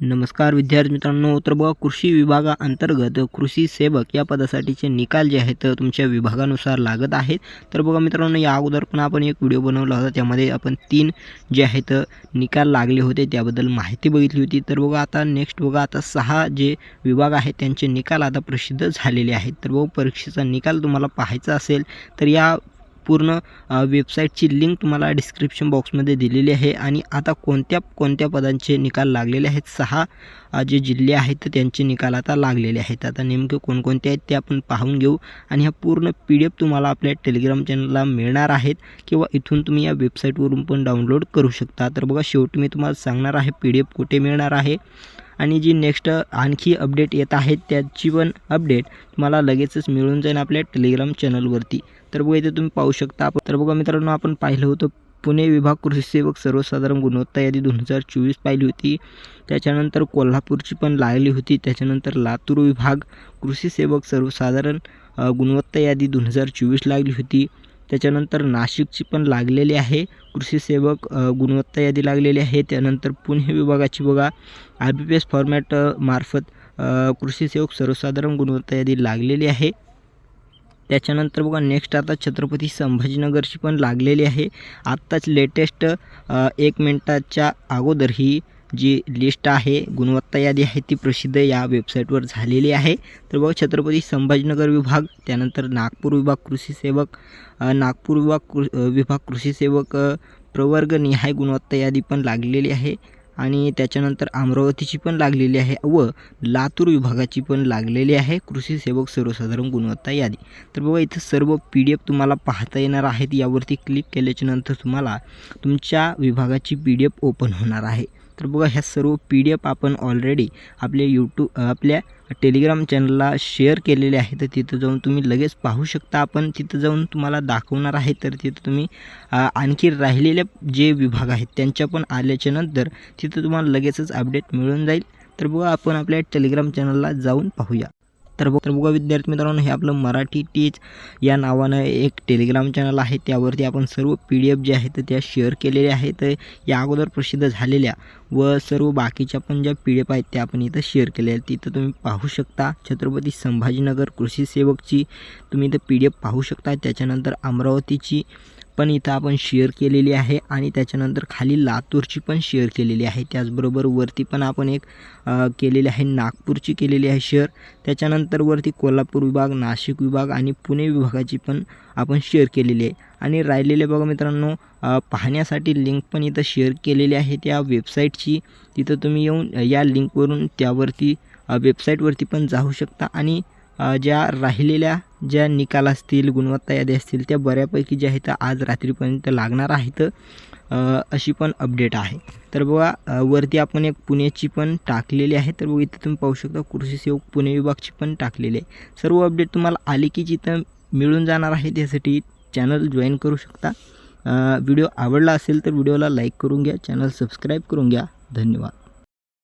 नमस्कार विद्यार्थी मित्रांनो तर बघा कृषी विभागाअंतर्गत कृषी सेवक या पदासाठीचे निकाल जे आहेत तुमच्या विभागानुसार लागत आहेत. तर बघा मित्रांनो या अगोदर पण आपण एक व्हिडिओ बनवला होता त्यामध्ये आपण तीन जे आहेत निकाल लागले होते त्याबद्दल माहिती बघितली होती. तर बघा आता नेक्स्ट बघा आता सहा जे विभाग आहेत त्यांचे निकाल आता प्रसिद्ध झालेले आहेत. तर बघा परीक्षेचा निकाल तुम्हाला पाहायचा असेल तर या पूर्ण वेबसाईटची लिंक तुम्हाला डिस्क्रिप्शन बॉक्समध्ये दिलेली आहे. आणि आता कोणत्या कोणत्या पदांचे निकाल लागलेले आहेत? सहा जे जिल्हे आहेत त्यांचे निकाल आता लागलेले आहेत. आता नेमके कोणकोणते आहेत ते आपण पाहून घेऊ. आणि ह्या पूर्ण पी डी एफ तुम्हाला आपल्या टेलिग्राम चॅनलला मिळणार आहेत किंवा इथून तुम्ही या वेबसाईटवरून पण डाउनलोड करू शकता. तर बघा शेवटी मी तुम्हाला सांगणार आहे पी डी एफ कुठे मिळणार आहे? आणि जी नेक्स्ट आणखी अपडेट येत आहेत त्याची पण अपडेट तुम्हाला लगेचच मिळून जाईल आपल्या टेलिग्राम चॅनलवरती तर बघा इथे तुम्ही पाहू शकता आपण. तर बघा मित्रांनो आपण पाहिलं होतं पुणे विभाग कृषी सेवक सर्वसाधारण गुणवत्ता यादी दोन हजार चोवीस पाहिली होती. त्याच्यानंतर कोल्हापूरची पण लागली होती. त्याच्यानंतर लातूर विभाग कृषी सेवक सर्वसाधारण गुणवत्ता यादी दोन हजार चोवीस लागली होती. त्याच्यानंतर नाशिकची पण लागलेली आहे. कृषी सेवक गुणवत्ता यादी लागलेली आहे. त्यानंतर पुणे विभागाची बघा I B P S format मार्फत कृषी सेवक सर्वसाधारण गुणवत्ता यादी लागलेली आहे. त्याच्यानंतर बघा नेक्स्ट आता छत्रपती संभाजीनगरची पण लागलेली आहे. आत्ताच लेटेस्ट एक मिनटाच्या अगोदर ही जी लिस्ट आहे गुणवत्ता यादी आहे ती प्रसिद्ध या वेबसाईटवर झालेली आहे. तर बघा छत्रपती संभाजीनगर विभाग त्यानंतर नागपूर विभाग कृषी सेवक नागपूर विभाग कृ विभाग कृषी सेवक प्रवर्ग निहाय गुणवत्ता यादी पण लागलेली आहे. आणि त्याच्यानंतर अमरावतीची पण लागलेली आहे व लातूर विभागाची पण लागलेली आहे कृषी सेवक सर्वसाधारण गुणवत्ता यादी. तर बघा इथं सर्व पी डी एफ तुम्हाला पाहता येणार आहेत. यावरती क्लिक केल्याच्यानंतर तुम्हाला तुमच्या विभागाची पी डी एफ ओपन होणार आहे. तर बघा ह्या सर्व पी डी एफ आपण ऑलरेडी आपल्या यूट्यूब आपल्या टेलिग्राम चॅनलला शेअर केलेले आहे तर तिथं जाऊन तुम्ही लगेच पाहू शकता. आपण तिथं जाऊन तुम्हाला दाखवणार आहे. तर तिथं तुम्ही आणखी राहिलेले जे विभाग आहेत त्यांच्या पण आल्याच्यानंतर तिथं तुम्हाला लगेचच अपडेट मिळून जाईल. तर बघा आपण आपल्या टेलिग्राम चॅनलला जाऊन पाहूया. तर बघ तर बघा विद्यार्थी मित्रांनो हे आपलं मराठी टीच या नावानं एक टेलिग्राम चॅनल आहे. त्यावरती आपण सर्व पी डी एफ जे आहेत त्या शेअर केलेल्या आहेत. या अगोदर प्रसिद्ध झालेल्या व सर्व बाकीच्या पण ज्या पी डी एफ आहेत त्या आपण इथं शेअर केल्या आहेत. तिथं तुम्ही पाहू शकता छत्रपती संभाजीनगर कृषी सेवकची. तुम्ही इथं पी डी एफ पाहू शकता. त्याच्यानंतर अमरावतीची पण इथं आपण शेअर केलेली आहे आणि त्याच्यानंतर खाली लातूरची पण शेअर केलेली आहे. त्याचबरोबर वरती पण आपण एक केलेली आहे नागपूरची केलेली आहे शेअर त्याच्यानंतर वरती कोल्हापूर विभाग नाशिक विभाग आणि पुणे विभागाची पण आपण शेअर केलेली आहे. आणि राहिलेले बघा मित्रांनो पाहण्यासाठी लिंक पण इथं शेअर केलेली आहे त्या वेबसाईटची तिथं तुम्ही येऊन या लिंकवरून त्यावरती वेबसाईटवरती पण जाऊ शकता आणि ज्या राहिलेल्या ज्या निकाल असतील गुणवत्ता यादी असतील त्या बऱ्यापैकी ज्या आहेत आज रात्रीपर्यंत लागणार आहेत. अशी पण अपडेट आहे. तर बघा वरती आपण एक पुण्याची पण टाकलेली आहे. तर बघा इथं तुम्ही पाहू शकता कृषी सेवक पुणे विभागची पण टाकलेली आहे. सर्व अपडेट तुम्हाला आली की जिथं मिळून जाणार आहे त्यासाठी चॅनल जॉईन करू शकता. व्हिडिओ आवडला असेल तर व्हिडिओला लाईक करून घ्या चॅनल सबस्क्राईब करून घ्या. धन्यवाद.